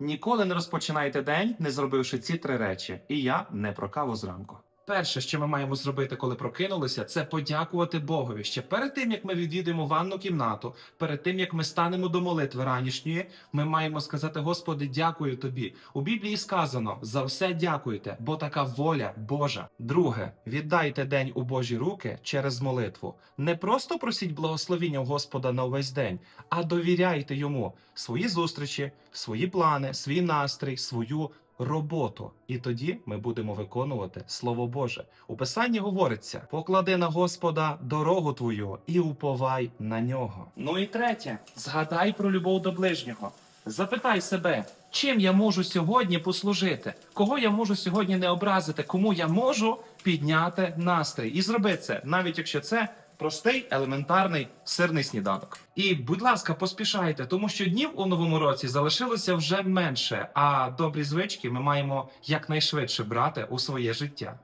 Ніколи не розпочинайте день, не зробивши ці три речі. І я не про каву зранку. Перше, що ми маємо зробити, коли прокинулися, це подякувати Богові. Ще перед тим як ми відвідуємо ванну кімнату, перед тим як ми станемо до молитви ранішньої, ми маємо сказати: Господи, дякую тобі. У Біблії сказано: за все дякуйте, бо така воля Божа. Друге, віддайте день у Божі руки через молитву. Не просто просіть благословіння у Господа на увесь день, а довіряйте йому свої зустрічі, свої плани, свій настрій, свою роботу. І тоді ми будемо виконувати Слово Боже. У Писанні говориться: поклади на Господа дорогу твою і уповай на нього. Ну і третє, згадай про любов до ближнього. Запитай себе, чим я можу сьогодні послужити, кого я можу сьогодні не образити, кому я можу підняти настрій. І зроби це, навіть якщо це простий елементарний сирний сніданок. І, будь ласка, поспішайте, тому що днів у новому році залишилося вже менше, а добрі звички ми маємо якнайшвидше брати у своє життя.